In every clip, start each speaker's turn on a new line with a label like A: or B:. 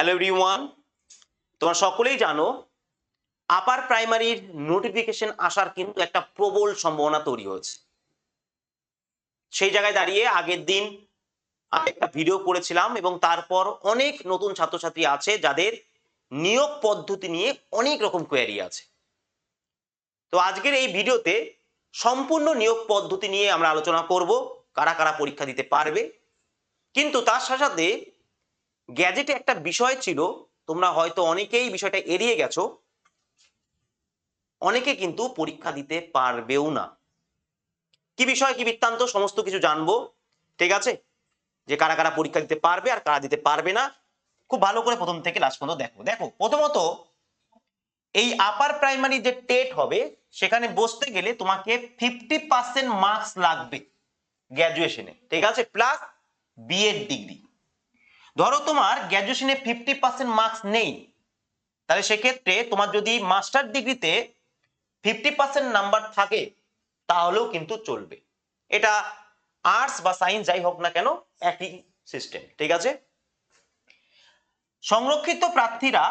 A: Hello everyone তোমরা সকলেই জানো আপার প্রাইমারির নোটিফিকেশন আসার কিন্তু একটা প্রবল সম্ভাবনা তৈরি হয়েছে। সেই জায়গায় দাঁড়িয়ে আগের দিন আমি একটা ভিডিও করেছিলাম এবং তারপর অনেক নতুন ছাত্রছাত্রী আছে যাদের নিয়োগ পদ্ধতি নিয়ে অনেক রকম কোয়ারি আছে। তো আজকের এই ভিডিওতে সম্পূর্ণ নিয়োগ পদ্ধতি নিয়ে আমরা আলোচনা করব, কারা কারা পরীক্ষা দিতে পারবে। কিন্তু তার সাথে সাথে গ্যাজেটে একটা বিষয় ছিল, তোমরা হয়তো অনেকেই বিষয়টা এড়িয়ে গেছো, অনেকে কিন্তু পরীক্ষা দিতে পারবেও না। কি বিষয়, কি বৃত্তান্ত, সমস্ত কিছু জানব, ঠিক আছে? যে কারা কারা পরীক্ষা দিতে পারবে আর কারা দিতে পারবে না, খুব ভালো করে প্রথম থেকে লাস্ট পর্যন্ত দেখো। দেখো, প্রথমত, এই আপার প্রাইমারি যে টেট হবে, সেখানে বসতে গেলে তোমাকে ফিফটি পার্সেন্ট মার্কস লাগবে গ্র্যাজুয়েশনে ঠিক আছে? প্লাস বিএড ডিগ্রি ধরো তোমার গ্র্যাজুয়েশনে ফিফটি পার্সেন্ট মার্কস নেই, তাহলে সেক্ষেত্রে তোমার যদি মাস্টার ডিগ্রিতে ফিফটি পার্সেন্ট নাম্বার থাকে, তাহলেও কিন্তু চলবে। এটা আর্টস বা সায়েন্স যাই হোক না কেন, একই সিস্টেম ঠিক আছে? সংরক্ষিত প্রার্থীরা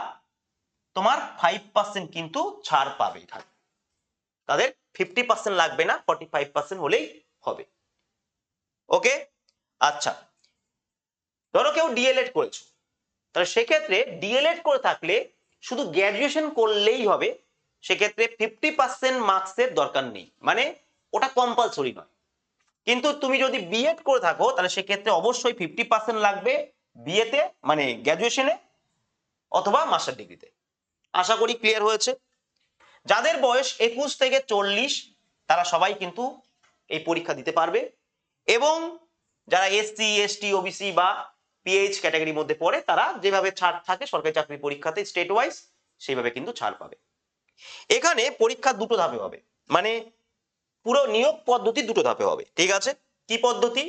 A: তোমার ফাইভ পার্সেন্ট কিন্তু ছাড় পাবে তাদের ফিফটি পার্সেন্ট লাগবে না ফর্টি ফাইভ পার্সেন্ট হলেই হবে। ওকে আচ্ছা। ধরো কেউ ডিএলএড করেছ, তাহলে সেক্ষেত্রে ডিএলএড করে থাকলে শুধু গ্র্যাজুয়েশন করলেই হবে, সেক্ষেত্রে ফিফটি পার্সেন্ট মার্কসের দরকার নেই মানে ওটা কম্পালসরি নয়। কিন্তু তুমি যদি বিএড করে থাকো, তাহলে সেক্ষেত্রে অবশ্যই ফিফটি পার্সেন্ট লাগবে বিএতে মানে গ্র্যাজুয়েশনে অথবা মাস্টার ডিগ্রিতে আশা করি ক্লিয়ার হয়েছে। যাদের বয়স একুশ থেকে চল্লিশ, তারা সবাই কিন্তু এই পরীক্ষা দিতে পারবে। এবং যারা এসসি এসটি ওবিসি বা পিএইচ ক্যাটাগরির মধ্যে পড়ে, তারা যেভাবে ছাড় থাকে সরকারি চাকরি পরীক্ষাতে স্টেট ওয়াইজ সেইভাবে কিন্তু ছাড় পাবে। এখানে পরীক্ষা দুটো ধাপে হবে মানে পুরো নিয়োগ পদ্ধতি দুটো ধাপে হবে, ঠিক আছে? কি পদ্ধতি?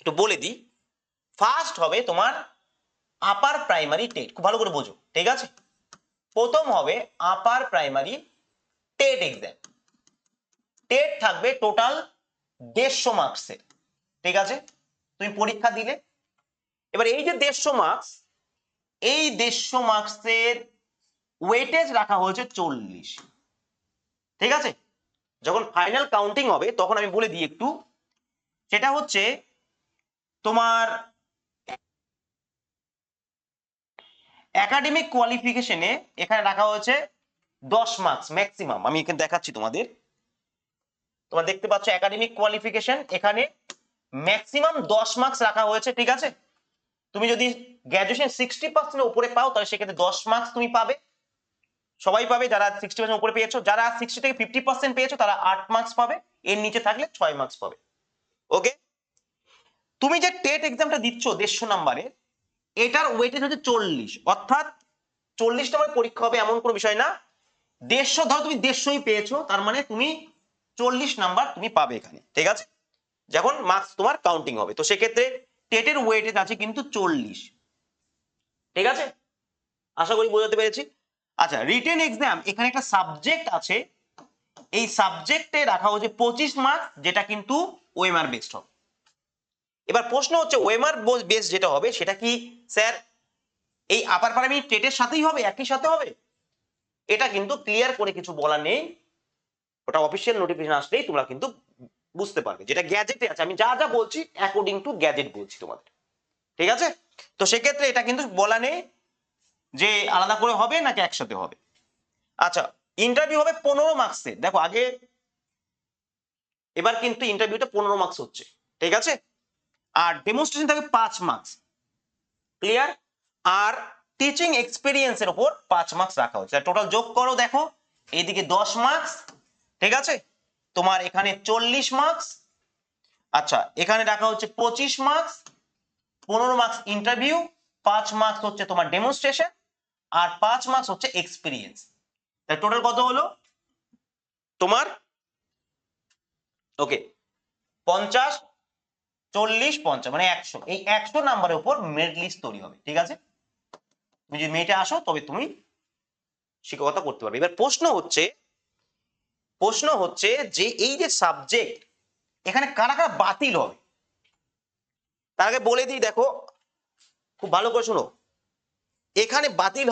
A: একটু বলে দিই। ফার্স্ট হবে তোমার আপার প্রাইমারি টেট খুব ভালো করে বোঝো, ঠিক আছে? প্রথম হবে upper primary TET exam TET থাকবে টোটাল দেড়শো মার্কসের ঠিক আছে? তুমি পরীক্ষা দিলে এবার এই যে দেড়শো মার্কস এই দেড়শো মার্কসের ওয়েটেজ রাখা হয়েছে চল্লিশ। ঠিক আছে? যখন ফাইনাল কাউন্টিং হবে, তখন আমি বলে দিই একটু। সেটা হচ্ছে তোমার একাডেমিক কোয়ালিফিকেশনে এখানে রাখা হয়েছে দশ মার্কস ম্যাক্সিমাম আমি এখানে দেখাচ্ছি তোমাদের। তোমরা দেখতে পাচ্ছ একাডেমিক কোয়ালিফিকেশন এখানে ম্যাক্সিমাম দশ মার্কস রাখা হয়েছে, ঠিক আছে? তুমি যদি গ্র্যাজুয়েশন সিক্সটি পার্সেন্ট উপরে পাও, তাহলে সেক্ষেত্রে দশ মার্কস তুমি পাবে। সবাই পাবে যারা সিক্সটি পার্সেন্ট উপরে পেয়েছ। যারা সিক্সটি থেকে ফিফটি পার্সেন্ট পেয়েছ, তারা আট মার্কস পাবে। এর নিচে থাকলে ছয় মার্কস পাবে। ওকে তুমি যে টেট এক্সামটা দিচ্ছ দেড়শো নাম্বারে এটার ওয়েটেজ হচ্ছে চল্লিশ। অর্থাৎ চল্লিশ নম্বর পরীক্ষা হবে এমন কোনো বিষয় না। দেড়শো, ধরো তুমি দেড়শোই পেয়েছ, তার মানে তুমি চল্লিশ নাম্বার তুমি পাবে এখানে। ঠিক আছে? যখন মার্কস তোমার কাউন্টিং হবে। তো সেক্ষেত্রে টেটের ওয়েটেজ আছে কিন্তু চল্লিশ। ঠিক আছে? আশা করি বোঝাতে পেরেছি। আচ্ছা রিটেন এক্সাম এখানে একটা সাবজেক্ট আছে। এই সাবজেক্টে রাখা হচ্ছে পঁচিশ মার্কস যেটা কিন্তু ওএমআর বেসড হবে। এবার প্রশ্ন হচ্ছে ওএমআর বেস যেটা হবে, সেটা কি, স্যার? এই আপার প্রাইমারি টেটের সাথেই হবে, একই সাথে হবে? এটা কিন্তু ক্লিয়ার করে কিছু বলা নেই। ওটা অফিসিয়াল নোটিফিকেশন আসলেই তোমরা কিন্তু বুঝতে পারবে যেটা গ্যাজেটে আছে। আমি যা যা বলছি অ্যাকর্ডিং টু গ্যাজেট বলছি তোমাদের। ঠিক আছে? তো সেক্ষেত্রে এটা কিন্তু বলা নেই যে আলাদা করে হবে নাকি একসাথে হবে। আচ্ছা ইন্টারভিউ হবে পনেরো মার্কসের দেখো, আগে এবার কিন্তু ইন্টারভিউটা পনেরো মার্কস হচ্ছে। ঠিক আছে? আর ডেমনস্ট্রেশন থাকবে পাঁচ মার্কস ক্লিয়ার আর টিচিং এক্সপিরিয়েন্সের উপর পাঁচ মার্কস রাখা হচ্ছে। টোটাল যোগ করো, দেখো, এইদিকে দশ মার্কস ঠিক আছে? তোমার এখানে চল্লিশ মার্কস আচ্ছা এখানে রাখা হচ্ছে পঁচিশ মার্কস পনেরো মার্কস ইন্টারভিউ পাঁচ মার্কস হচ্ছে তোমার ডেমনস্ট্রেশন আর পাঁচ মার্কস হচ্ছে এক্সপিরিয়েন্স তাই টোটাল কত হলো? তোমার? ওকে পঞ্চাশ, চল্লিশ, পঞ্চাশ মানে একশো। এই একশো নাম্বারের উপর মেরিট লিস্ট তৈরি হবে, ঠিক আছে? তুমি যদি মেয়েটে আসো, তবে তুমি শিক্ষকতা করতে পারবে। এবার প্রশ্ন হচ্ছে প্রশ্ন হচ্ছে যে এই যে সাবজেক্ট এখানে কারা কারা বাতিল হবে? তার আগে বলে দিই, দেখো, খুব ভালো করে শোনো। এখানে বাতিল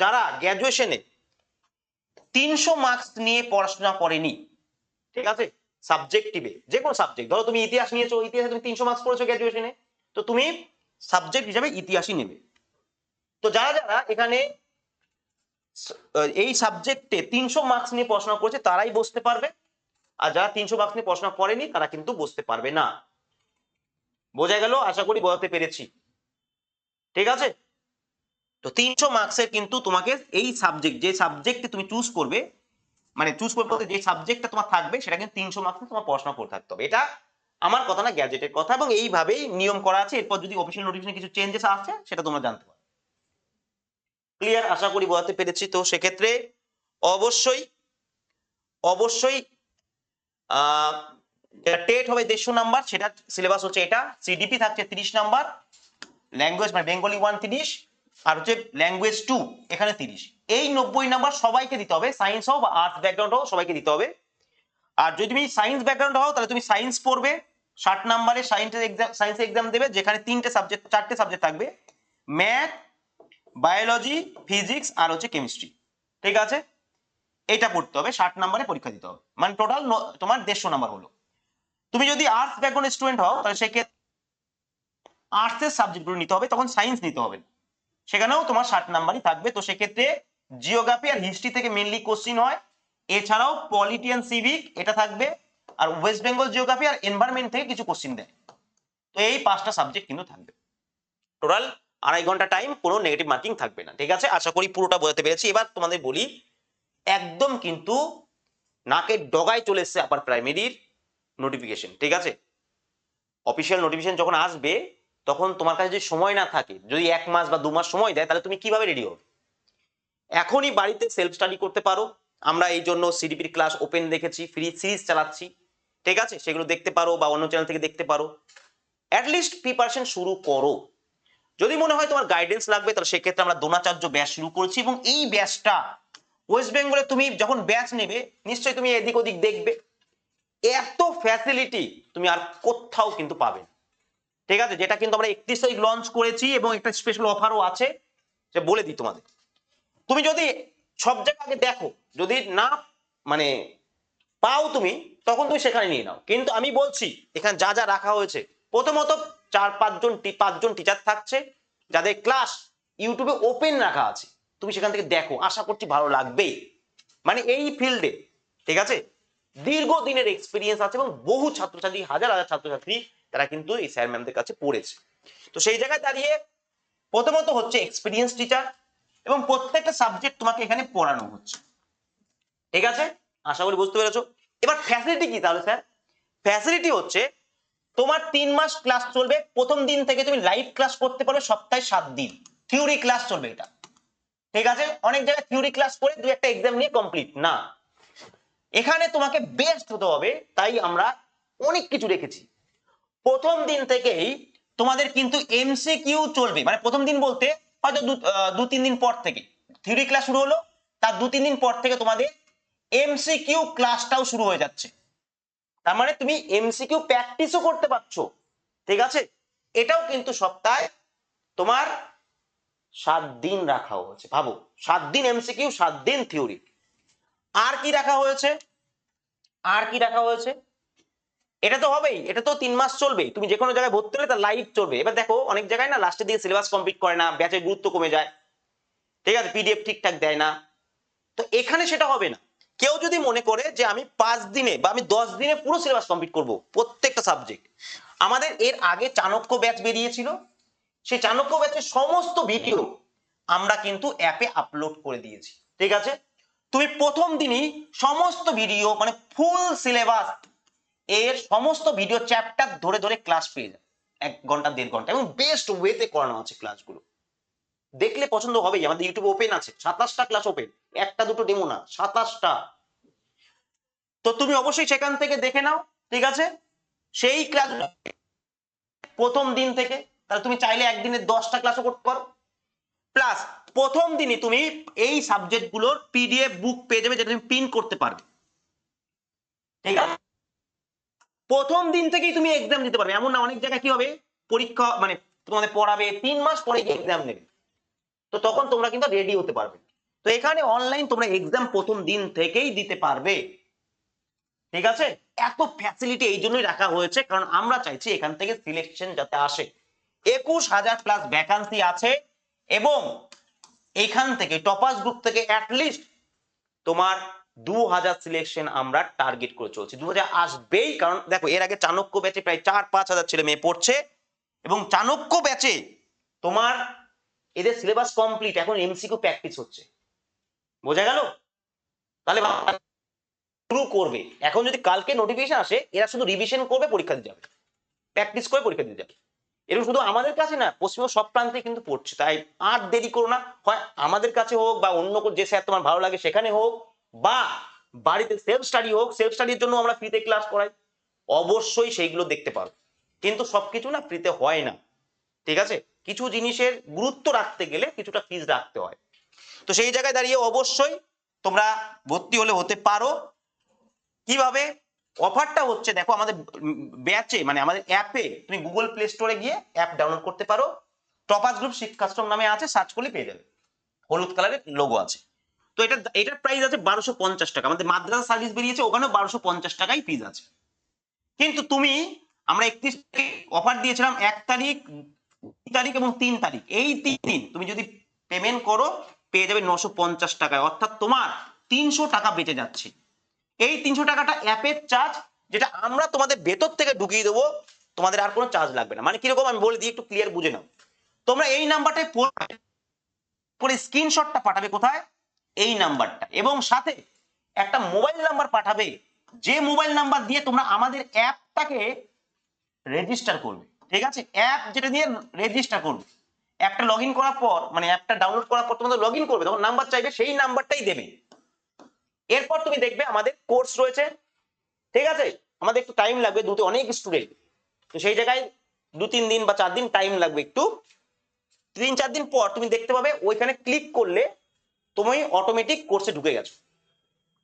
A: যারা গ্র্যাজুয়েশনে তিনশো মার্কস নিয়ে পড়াশোনা করেনি, ঠিক আছে? সাবজেক্টিভে যে কোনো সাবজেক্ট ধরো তুমি ইতিহাস নিয়েছো, ইতিহাসে তুমি তিনশো মার্কস পড়েছো গ্র্যাজুয়েশনে তো তুমি সাবজেক্ট হিসাবে ইতিহাসই নেবে। তো যারা যারা এখানে এই সাবজেক্টে তিনশো মার্কস নিয়ে পড়াশোনা করেছে, তারাই বসতে পারবে। আর যারা তিনশো মার্কস নিয়ে পড়াশোনা করেনি, তারা কিন্তু বসতে পারবে না। বোঝা গেল? আশা করি বোঝাতে পেরেছি। ঠিক আছে? তো তিনশো মার্কসের কিন্তু তোমাকে এই সাবজেক্ট যে সাবজেক্টে তুমি চুজ করবে মানে চুজ করতে বলতে যে সাবজেক্টটা তোমার থাকবে, সেটা কিন্তু তিনশো মার্কস তোমার পড়াশোনা করে থাকতে হবে। এটা আমার কথা না গ্যাজেটের কথা। এবং এইভাবেই নিয়ম করা আছে। এরপর যদি অফিসিয়াল নোটিফিকেশন কিছু চেঞ্জেস আসছে সেটা তোমরা জানতে পারো ক্লিয়ার আশা করি বোঝাতে পেরেছি। তো সেক্ষেত্রে অবশ্যই অবশ্যই টেট হবে দেড়শো নাম্বার, সেটা সিলেবাস হচ্ছে এটা। সিডিপি থাকছে তিরিশ নাম্বার। ল্যাঙ্গুয়েজ মানে বেঙ্গলি ওয়ান তিরিশ, আর হচ্ছে ল্যাঙ্গুয়েজ টু এখানে তিরিশ। এই নব্বই নাম্বার সবাইকে দিতে হবে। সায়েন্স হোক বা আর্টস ব্যাকগ্রাউন্ড হোক, সবাইকে দিতে হবে। আর যদি তুমি সায়েন্স ব্যাকগ্রাউন্ড হও, তাহলে তুমি সায়েন্স পড়বে। ষাট নাম্বারে সায়েন্সের এক্সাম সায়েন্সের এক্সাম দেবে, যেখানে তিনটে সাবজেক্ট চারটে সাবজেক্ট থাকবে। ম্যাথ বায়োলজি, ফিজিক্স আর হচ্ছে কেমিস্ট্রি। ঠিক আছে? এটা পড়তে হবে, ষাট নাম্বারে পরীক্ষা দিতে হবে। মানে টোটাল তোমার দেড়শো নাম্বার হলো। তুমি যদি আর্টস ব্যাকগ্রাউন্ড স্টুডেন্ট হও, তাহলে সেক্ষেত্রে আর্টসের সাবজেক্টগুলো নিতে হবে, তখন সায়েন্স নিতে হবে। সেখানেও তোমার ষাট নাম্বারই থাকবে। তো সেক্ষেত্রে জিওগ্রাফি আর হিস্ট্রি থেকে মেনলি কোশ্চিন হয়। এছাড়াও পলিটিয়ান সিভিক এটা থাকবে। আর ওয়েস্ট বেঙ্গল জিওগ্রাফি আর এনভায়রনমেন্ট থেকে কিছু কোশ্চিন দেয়। তো এই পাঁচটা সাবজেক্ট কিন্তু থাকবে। টোটাল আড়াই ঘণ্টা টাইম কোনো নেগেটিভ মার্কিং থাকবে না, ঠিক আছে? আশা করি পুরোটা বোঝাতে পেরেছি। এবার তোমাদের বলি, একদম কিন্তু নাকের ডগায় চলে এসছে আপার প্রাইমারির নোটিফিকেশন ঠিক আছে? অফিসিয়াল নোটিফিকেশন যখন আসবে, তখন তোমার কাছে যদি সময় না থাকে, যদি এক মাস বা দু মাস সময় দেয়, তাহলে তুমি কীভাবে রেডি হবে? এখনই বাড়িতে সেলফ স্টাডি করতে পারো। আমরা এই জন্য সিডিপির ক্লাস ওপেন দেখেছি ফ্রি সিরিজ চালাচ্ছি, ঠিক আছে? সেগুলো দেখতে পারো বা অন্য চ্যানেল থেকে দেখতে পারো। অ্যাটলিস্ট প্রিপারেশন শুরু করো। যদি মনে হয় তোমার গাইডেন্স লাগবে, তাহলে সেক্ষেত্রে আমরা দ্রোণাচার্য ব্যাচ শুরু করছি এবং এই ব্যাচটা ওয়েস্ট বেঙ্গলে তুমি যখন ব্যাচ নেবে, নিশ্চয়ই তুমি এদিক ওদিক দেখবে। এত ফ্যাসিলিটি তুমি আর কোথাও কিন্তু পাবে। ঠিক আছে? যেটা কিন্তু আমরা একত্রিশ তারিখ লঞ্চ করেছি এবং একটা স্পেশাল অফারও আছে সে বলে দিই তোমাদের। তুমি যদি সব জায়গা আগে দেখো, যদি না মানে পাও তুমি, তখন তুমি সেখানে নিয়ে নাও। কিন্তু আমি বলছি, এখানে যা যা রাখা হয়েছে, প্রথমত চার পাঁচজন পাঁচজন টিচার থাকছে, যাদের ক্লাস ইউটিউবে ওপেন রাখা আছে। তুমি সেখান থেকে দেখো, আশা করছি ভালো লাগবেই। মানে এই ফিল্ডে ঠিক আছে? দীর্ঘদিনের এক্সপিরিয়েন্স আছে এবং বহু ছাত্রছাত্রী, হাজার হাজার ছাত্রছাত্রী তারা কিন্তু এই স্যার ম্যামদের কাছে পড়েছে। তো সেই জায়গায় দাঁড়িয়ে প্রথমত হচ্ছে এক্সপিরিয়েন্স টিচার এবং প্রত্যেকটা সাবজেক্ট তোমাকে এখানে পড়ানো হচ্ছে। ঠিক আছে? আশা করি বুঝতে পেরেছ? এবার ফ্যাসিলিটি কি তাহলে স্যার ফ্যাসিলিটি হচ্ছে তোমার তিন মাস ক্লাস চলবে, প্রথম দিন থেকে তুমি লাইভ ক্লাস করতে পারবে সপ্তাহে সাত দিন। থিওরি ক্লাস চলবে এটা। ঠিক আছে? অনেক জায়গায় থিওরি ক্লাস করে দু একটা এক্সাম নিয়ে কমপ্লিট না। এখানে তোমাকে বেস্ট হতে হবে, তাই আমরা অনেক কিছু রেখেছি। প্রথম দিন থেকেই তোমাদের কিন্তু এমসিকিউ চলবে। মানে প্রথম দিন বলতে হয়তো দু- তিন দিন পর থেকে। থিওরি ক্লাস শুরু হলো, তার দু, তিন দিন পর থেকে তোমাদের এমসিকিউ ক্লাসটাও শুরু হয়ে যাচ্ছে। তার মানে তুমি এমসিকিউ প্র্যাকটিসও করতে পারছ। ঠিক আছে? এটাও কিন্তু সপ্তাহে তোমার সাত দিন রাখা হয়েছে। ভাবো, সাত দিন এমসিকিউ সাত দিন থিওরি আর কি রাখা হয়েছে? আর কি রাখা হয়েছে? এটা তো হবেই, এটা তো তিন মাস চলবে তুমি যে কোনো জায়গায় ভর্তি হলে তার লাইভ চলবে। এবার দেখো, অনেক জায়গায় না লাস্টের দিকে সিলেবাস কমপ্লিট করে না ব্যাচের গুরুত্ব কমে যায়। ঠিক আছে? পিডিএফ ঠিকঠাক দেয় না। তো এখানে সেটা হবে না। কেউ যদি মনে করে যে আমি পাঁচ দিনে বা আমি দশ দিনে পুরো সিলেবাস কমপ্লিট করব, প্রত্যেকটা সাবজেক্ট আমাদের এর আগে চাণক্য ব্যাচ বেরিয়েছিল। সেই চাণক্য ব্যাচের সমস্ত ভিডিও আমরা কিন্তু অ্যাপে আপলোড করে দিয়েছি, ঠিক আছে? তুমি প্রথম দিনই সমস্ত ভিডিও মানে ফুল সিলেবাস এর সমস্ত ভিডিও চ্যাপ্টার ধরে ধরে ক্লাস পেয়ে যাবে। এক ঘণ্টা, দেড় ঘণ্টা, এবং বেস্ট ওয়েতে করানো আছে ক্লাসগুলো দেখলে পছন্দ হবেই, আমাদের ইউটিউব ওপেন আছে, সাতাশটা ক্লাস ওপেন একটা, দুটো ডেমো না, সাতাশটা। তো তুমি অবশ্যই সেখান থেকে দেখে নাও, ঠিক আছে? সেই ক্লাস প্রথম দিন থেকে, তাহলে তুমি চাইলে একদিনে দশটা ক্লাসও করতে পারো। প্লাস প্রথম দিনই তুমি এই সাবজেক্টগুলোর পিডিএফ বুক পেয়ে যাবে, যেটা তুমি প্রিন্ট করতে পারবে। ঠিক আছে? প্রথম দিন থেকেই তুমি এক্সাম দিতে পারবে। এমন না, অনেক জায়গায় কি হবে? পরীক্ষা মানে তোমাদের পড়াবে, তিন মাস পরে এক্সাম নেবে। তো তখন তোমরা কিন্তু রেডি হতে পারবে। তো এখানে অনলাইন তোমরা এক্সাম প্রথম দিন থেকেই দিতে পারবে। ঠিক আছে? এত ফ্যাসিলিটি এই জন্যই রাখা হয়েছে, কারণ আমরা চাইছি এখান থেকে সিলেকশন যাতে আসে। একুশ হাজার প্লাস ভ্যাকান্সি আছে এবং এখান থেকে টপার্স গ্রুপ থেকে অ্যাটলিস্ট তোমার দু হাজার সিলেকশন আমরা টার্গেট করে চলছি। দু হাজার আসবেই, কারণ দেখো, এর আগে চাণক্য ব্যাচে প্রায় চার পাঁচ হাজার ছেলে মেয়ে পড়ছে এবং চাণক্য ব্যাচে তোমার এদের সিলেবাস কমপ্লিট এখন এমসিকিউ প্র্যাকটিস হচ্ছে। বোঝা গেল? তাহলে শুরু করবে। এখন যদি কালকে নোটিফিকেশন আসে, এরা শুধু রিভিশন করবে, পরীক্ষা দিতে যাবে। প্র্যাকটিস করে পরীক্ষা দিতে যাবে। এরকম শুধু আমাদের কাছে না, পশ্চিমবঙ্গ সব প্রান্তে কিন্তু পড়ছে। তাই আর দেরি করো না। হয় আমাদের কাছে হোক বা অন্য যে স্যার তোমার ভালো লাগে সেখানে হোক, বা বাড়িতে সেলফ স্টাডি হোক সেলফ স্টাডির জন্য আমরা ফ্রিতে ক্লাস করাই। অবশ্যই সেইগুলো দেখতে পারো। কিন্তু সবকিছু না ফ্রিতে হয় না। ঠিক আছে? কিছু জিনিসের গুরুত্ব রাখতে গেলে কিছুটা ফিজ রাখতে হয়। তো সেই জায়গায় দাঁড়িয়ে অবশ্যই তোমরা ভর্তি হলে হতে পারো। কীভাবে? অফারটা হচ্ছে, দেখো আমাদের ব্যাচে মানে আমাদের অ্যাপে তুমি গুগল প্লে স্টোরে গিয়ে অ্যাপ ডাউনলোড করতে পারো। টপাস গ্রুপ শিক্ষাশ্রম নামে আছে সার্চ করলে পেয়ে যাবে। হলুদ কালারের লোগো আছে। তো এটা, এটার প্রাইস আছে বারোশো পঞ্চাশ টাকা। আমাদের মাদ্রাসা সার্ভিস বেরিয়েছে, ওখানেও বারোশো পঞ্চাশ টাকাই ফিজ আছে। কিন্তু তুমি, আমরা একত্রিশ অফার দিয়েছিলাম, এক তারিখ তারিখ এবং তিন তারিখ। এই তিন দিন তুমি যদি পেমেন্ট করো, পেয়ে যাবে নশো পঞ্চাশ টাকায়। অর্থাৎ তোমার তিনশো টাকা বেঁচে যাচ্ছে। এই তিনশো টাকাটা অ্যাপের চার্জ যেটা আমরা তোমাদের ভেতর থেকে ঢুকিয়ে দেবো, তোমাদের আর কোনো চার্জ লাগবে না। মানে কীরকম আমি বলে দিই, একটু ক্লিয়ার বুঝে নাও। তোমরা এই নাম্বারটাই পরে স্ক্রিনশটটা পাঠাবে কোথায়? এই নাম্বারটা এবং সাথে একটা মোবাইল নাম্বার পাঠাবে। যে মোবাইল নাম্বার দিয়ে তোমরা আমাদের অ্যাপটাকে রেজিস্টার করবে। ঠিক আছে? অ্যাপ যেটা দিয়ে রেজিস্টার করবে অ্যাপটা লগ করার পর মানে অ্যাপটা ডাউনলোড করার পর তোমাদের লগ করবে, তখন নাম্বার চাইবে, সেই নাম্বারটাই দেবে। এরপর তুমি দেখবে আমাদের কোর্স রয়েছে, ঠিক আছে? আমাদের একটু টাইম লাগবে, দুটো অনেক স্টুডেন্ট তো সেই জায়গায় দু, তিন দিন বা চার দিন টাইম লাগবে একটু। তিন, চার দিন পর তুমি দেখতে পাবে, ওইখানে ক্লিক করলে তুমি অটোমেটিক কোর্সে ঢুকে গেছো।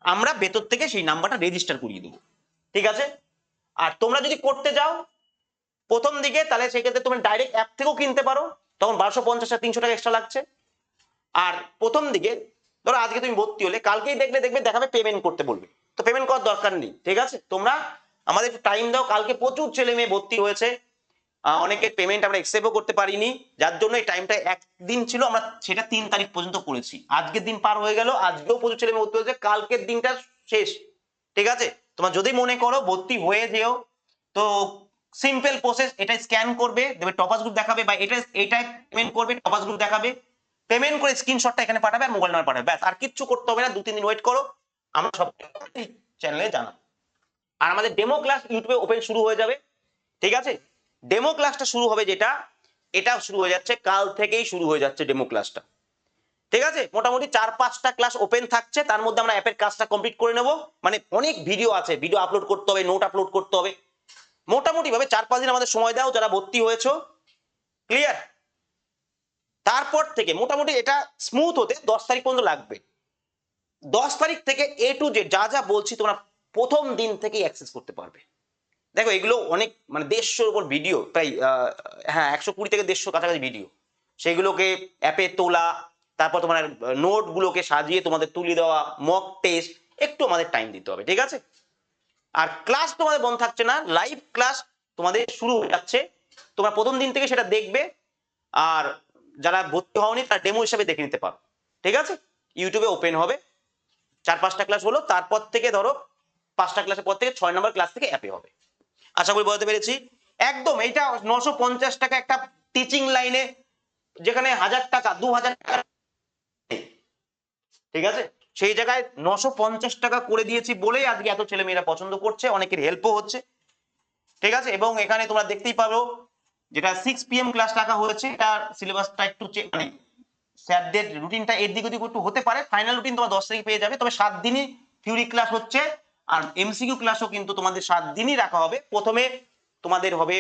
A: আমরা ভেতর থেকে সেই নাম্বারটা রেজিস্টার করিয়ে দেবো। ঠিক আছে? আর তোমরা যদি করতে যাও প্রথম দিকে তাহলে সেক্ষেত্রে তুমি ডাইরেক্ট অ্যাপ থেকেও কিনতে পারো। তখন বারোশো পঞ্চাশ আর তিনশো টাকা এক্সট্রা লাগছে। আর প্রথম দিকে, ধরো আজকে তুমি ভর্তি হলে, কালকেই দেখলে দেখবে দেখাবে পেমেন্ট করতে বলবে। তো পেমেন্ট করার দরকার নেই, ঠিক আছে? তোমরা আমাদের একটু টাইম দাও, কালকে প্রচুর ছেলে মেয়ে ভর্তি হয়েছে। অনেকের পেমেন্ট আমরা এক্সেপ্টও করতে পারিনি। যার জন্য এই টাইমটা একদিন ছিল, আমরা সেটা তিন তারিখ পর্যন্ত করেছি। আজকের দিন পার হয়ে গেল, আজকেও প্রচুর ছেলে মেয়ে ভর্তি হয়েছে, কালকের দিনটা শেষ, ঠিক আছে? তোমার যদি মনে করো ভর্তি হয়ে যেও, তো সিম্পল প্রসেস এটা স্ক্যান করবে, দেবে টপাস গ্রুপ দেখাবে বা এটা এটা পেমেন্ট করবে টপাস গ্রুপ দেখাবে। পেমেন্ট করে স্ক্রিনশটটা এখানে পাঠাবে আর মোবাইল নাম্বার পাঠাবে। ব্যাস, আর কিচ্ছু করতে হবে না দু তিন দিন ওয়েট করো। আমরা সব চ্যানেলে জানাব। আর আমাদের ডেমো ক্লাস ইউটিউবে ওপেন শুরু হয়ে যাবে, ঠিক আছে? ডেমো ক্লাসটা শুরু হবে যেটা এটা শুরু হয়ে যাচ্ছে, কাল থেকেই শুরু হয়ে যাচ্ছে ডেমো ক্লাসটা ঠিক আছে? মোটামুটি চার, পাঁচটা ক্লাস ওপেন থাকছে, তার মধ্যে আমরা অ্যাপের কাজটা কমপ্লিট করে নেব। মানে অনেক ভিডিও আছে ভিডিও আপলোড করতে হবে নোট আপলোড করতে হবে। মোটামুটি ভাবে চার পাঁচ দিন আমাদের সময় দাও, যারা ভর্তি হয়েছো। ক্লিয়ার তারপর থেকে মোটামুটি এটা স্মুথ হতে দশ তারিখ পর্যন্ত লাগবে। দশ তারিখ থেকে এ টু জেড যা যা বলছি তোমরা প্রথম দিন থেকেই অ্যাক্সেস করতে পারবে। দেখো, এগুলো অনেক মানে দেড়শোর উপর ভিডিও প্রায় হ্যাঁ একশো কুড়ি থেকে দেড়শো কাছাকাছি ভিডিও সেগুলোকে অ্যাপে তোলা, তারপর তোমার নোটগুলোকে সাজিয়ে তোমাদের তুলে দেওয়া মক টেস্ট একটু আমাদের টাইম দিতে হবে, ঠিক আছে? আর ক্লাস তোমাদের বন্ধ থাকছে না লাইভ ক্লাস তোমাদের শুরু হয়ে যাচ্ছে। তোমরা প্রথম দিন থেকে সেটা দেখবে, আর যারা ভর্তি হওনি তারা ডেমো হিসাবে দেখে নিতে পারো। ঠিক আছে? ইউটিউবে ওপেন হবে। চার পাঁচটা ক্লাস হলো, তারপর থেকে ধরো পাঁচটা ক্লাসের পর থেকে ছয় নম্বর ক্লাস থেকে অ্যাপে হবে। আশা করি বলতে পেরেছি। একদম এইটা নশো পঞ্চাশ টাকা একটা টিচিং লাইনে যেখানে হাজার টাকা, দু হাজার টাকা। ঠিক আছে? সেই জায়গায় নশো টাকা করে দিয়েছি বলেই আজকে এত ছেলে মেয়েরা পছন্দ করছে, অনেকের হেল্পও হচ্ছে। ঠিক আছে? এবং এখানে তোমরা দেখতেই পারো যেটা সিক্স পিএম ক্লাস রাখা হয়েছে এটার সিলেবাসটা একটু মানে স্যারদের রুটিনটা এর দিক ওদিক একটু হতে পারে। ফাইনাল রুটিন তোমার দশ তারিখ পেয়ে যাবে, তবে সাত দিনই থিওরি ক্লাস হচ্ছে, আর এমসিকিউ ক্লাসও কিন্তু তোমাদের সাত দিনই রাখা হবে। প্রথমে তোমাদের হবে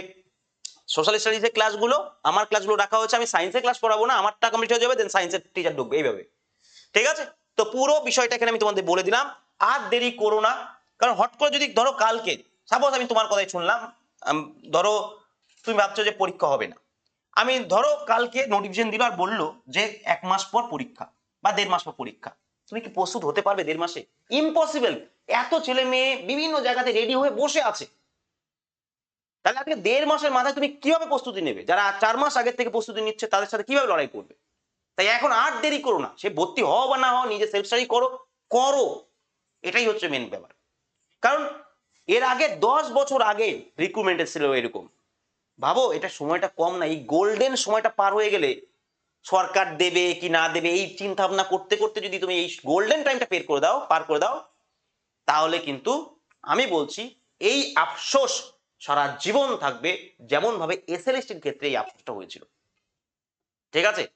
A: সোশ্যাল স্টাডিজের ক্লাসগুলো আমার ক্লাসগুলো রাখা হচ্ছে আমি সায়েন্সের ক্লাস পড়াবো না, আমারটা কমপ্লিট হয়ে যাবে দেন সায়েন্সের টিচার ঢুকবে, এইভাবে। ঠিক আছে? তো পুরো বিষয়টা এখানে আমি তোমাদের বলে দিলাম। আর দেরি করো না, কারণ হট করে যদি ধরো কালকে সাপোজ আমি তোমার কথাই শুনলাম ধরো তুমি ভাবছ যে পরীক্ষা হবে না। আমি ধরো কালকে নোটিফিকেশন দিল আর বলল যে এক মাস পর পরীক্ষা বা দেড় মাস পর পরীক্ষা। তুমি কি প্রস্তুত হতে পারবে দেড় মাসে? ইম্পসিবল এত ছেলে মেয়ে বিভিন্ন জায়গাতে রেডি হয়ে বসে আছে। তাহলে আজকে দেড় মাসের মাথায় তুমি কীভাবে প্রস্তুতি নেবে? যারা চার মাস আগের থেকে প্রস্তুতি নিচ্ছে, তাদের সাথে কীভাবে লড়াই করবে? তাই এখন আর দেরি করো না। সে ভর্তি হও বা না হও, নিজে সেলফ স্টাডি করো করো। এটাই হচ্ছে মেন ব্যাপার। কারণ এর আগে দশ বছর আগে রিক্রুটমেন্ট ছিল এরকম। ভাবো, এটা সময়টা কম না, এই গোল্ডেন সময়টা পার হয়ে গেলে সরকার দেবে কি না দেবে, এই চিন্তা ভাবনা করতে করতে যদি তুমি এই গোল্ডেন টাইমটা পের করে দাও, পার করে দাও, তাহলে কিন্তু আমি বলছি এই আফসোস সারা জীবন থাকবে যেমন ভাবে এসএলএসটির ক্ষেত্রে এই আফসোসটা হয়েছিল। ঠিক আছে?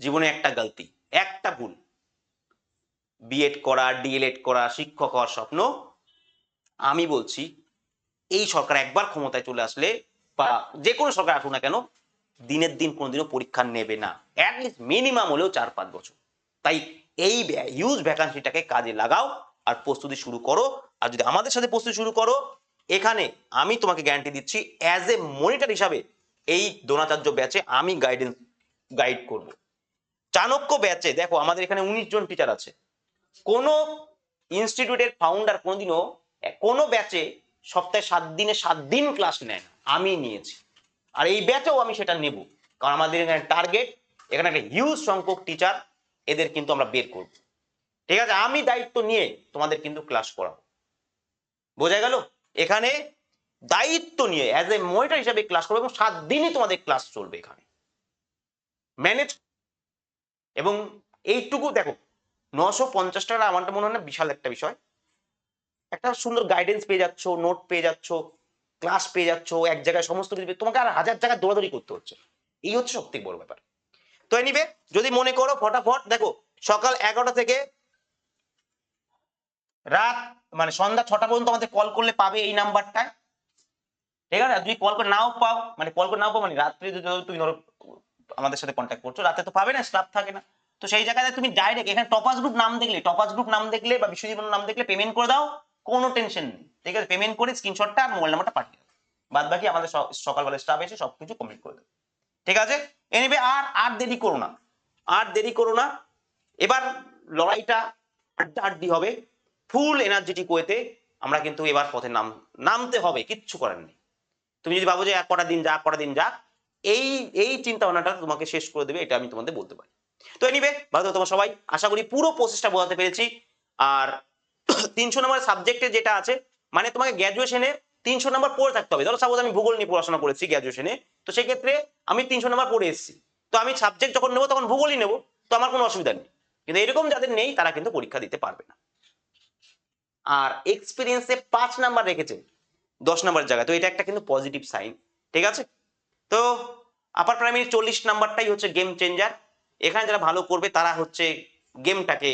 A: জীবনে একটা গলতি, একটা ভুল। বিএড করা ডিএলএড করা, শিক্ষক হওয়ার স্বপ্ন, আমি বলছি এই সরকার একবার ক্ষমতায় চলে আসলে বা যে কোনো সরকার আসুক না কেন, দিনের দিন কোনোদিনও পরীক্ষা নেবে না। অ্যাটলিস্ট মিনিমাম হলেও চার পাঁচ বছর। তাই এই হিউজ ভ্যাকান্সিটাকে কাজে লাগাও আর প্রস্তুতি শুরু করো। আর যদি আমাদের সাথে প্রস্তুতি শুরু করো, এখানে আমি তোমাকে গ্যারান্টি দিচ্ছি অ্যাজ এ মনিটর হিসাবে এই দ্রোণাচার্য ব্যাচে আমি গাইডেন্স গাইড করব। চাণক্য ব্যাচে দেখো আমাদের এখানে উনিশ জন টিচার আছে। কোন ইনস্টিটিউটের ফাউন্ডার কোনোদিনও কোনো ব্যাচে সপ্তাহে সাত দিনে সাত দিন ক্লাস নেয় না। আমি নিয়েছি। আর এই ব্যাচেও আমি সেটা নেব। কারণ আমাদের এখানে টার্গেট এখানে একটা হিউজ সংখ্যক টিচার এদের কিন্তু আমরা বের করব। ঠিক আছে, আমি দায়িত্ব নিয়ে তোমাদের কিন্তু ক্লাস করাবো। বোঝা গেল? এখানে দায়িত্ব নিয়ে অ্যাজ এ মনিটর হিসাবে ক্লাস করব এবং সাত দিনই তোমাদের ক্লাস চলবে এখানে। ম্যানেজ এবং এইটুকু দেখো, নশো পঞ্চাশ টাকা আমারটা মনে হয় না বিশাল একটা বিষয়। একটা সুন্দর গাইডেন্স পেয়ে যাচ্ছ নোট পেয়ে যাচ্ছ ক্লাস পেয়ে যাচ্ছ, এক জায়গায় সমস্ত কিছু তোমাকে আর হাজার জায়গায় দৌড়াদৌড়ি করতে হচ্ছে। এই হচ্ছে সব বড় ব্যাপার। তো এনিবে যদি মনে করো ফটাফট, দেখো, সকাল এগারোটা থেকে রাত মানে সন্ধ্যা ছটা পর্যন্ত আমাদের কল করলে পাবে এই নাম্বারটায় ঠিক আছে? তুমি কল করে নাও পাও মানে কল করে নাও পাও মানে রাত্রে যদি তুমি ধরো আমাদের সাথে কন্ট্যাক্ট করছ। রাতে তো পাবে না স্টাফ থাকে না। তো সেই জায়গায় তুমি ডাইরেক্ট এখানে টপাস গ্রুপ নাম দেখলে টপাস গ্রুপ নাম দেখলে বা বিশ্বজীবন নাম দেখলে পেমেন্ট করে দাও, কোনো টেনশন নেই। ঠিক আছে? পেমেন্ট করে স্ক্রিনশটটা আর মোবাইল নাম্বারটা পাঠিয়ে দাও। বাদ বাকি আমাদের সকালবেলা স্টাফ এসে সবকিছু কমপ্লিট করে দেবে ঠিক আছে? এনিবে আর আর দেরি করো না। আর দেরি করো না। এবার লড়াইটা আড্ডা আড্ডি হবে। ফুল এনার্জেটিক ওয়েতে আমরা কিন্তু এবার পথে নাম, নামতে হবে, কিচ্ছু করার নেই। তুমি যদি ভাবো যে, এক কটা দিন যাক, কটা দিন যাক এই এই চিন্তা ভাবনাটা তোমাকে শেষ করে দেবে, এটা আমি তোমাদের বলতে পারি। তো এনিবে ভালো তোমরা সবাই। আশা করি পুরো প্রসেসটা বোঝাতে পেরেছি। আর তিনশো নম্বর সাবজেক্টে যেটা আছে মানে তোমাকে গ্র্যাজুয়েশনে তিনশো নম্বর পড়ে থাকতে হবে। ধরো সাপোজ আমি ভূগোল নিয়ে পড়াশোনা করেছি গ্র্যাজুয়েশনে তো সেক্ষেত্রে আমি তিনশো নম্বর পড়ে এসেছি। তো আমি সাবজেক্ট যখন নেব, তখন ভূগোলই নেব, তো আমার কোনো অসুবিধা নেই। কিন্তু এরকম যাদের নেই, তারা কিন্তু পরীক্ষা দিতে পারবে না। আর এক্সপিরিয়েন্সে পাঁচ নাম্বার রেখেছে, দশ নাম্বার জায়গায়। তো এটা একটা কিন্তু পজিটিভ সাইন ঠিক আছে? তো আপার প্রাইমারি চল্লিশ নাম্বারটাই হচ্ছে গেম চেঞ্জার এখানে যারা ভালো করবে, তারা হচ্ছে গেমটাকে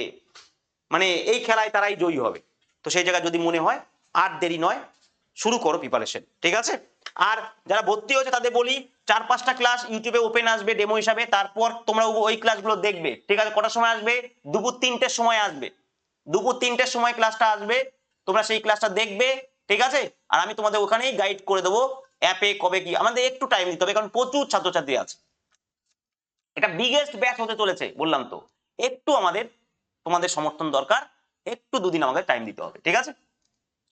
A: মানে এই খেলায় তারাই জয়ী হবে। তো সেই জায়গায় যদি মনে হয়, আর দেরি নয়, শুরু করো প্রিপারেশন ঠিক আছে? আর যারা ভর্তি হয়েছে, তাদের বলি, চার পাঁচটা ক্লাস ইউটিউবে ওপেন আসবে ডেমো হিসাবে, তারপর তোমরা ওই ক্লাসগুলো দেখবে, ঠিক আছে? কটার সময় আসবে? দুপুর তিনটের সময় আসবে। দুপুর তিনটের সময় ক্লাসটা আসবে, তোমরা সেই ক্লাসটা দেখবে, ঠিক আছে? আর আমি তোমাদের ওখানেই গাইড করে দেবো অ্যাপে কবে কি, আমাদের একটু টাইম দিতে হবে, কারণ প্রচুর ছাত্রছাত্রী আছে। এটা বিগেস্ট ব্যাচ হতে চলেছে, বললাম তো। একটু আমাদের, তোমাদের সমর্থন দরকার, একটু দুদিন আমাদের টাইম দিতে হবে, ঠিক আছে?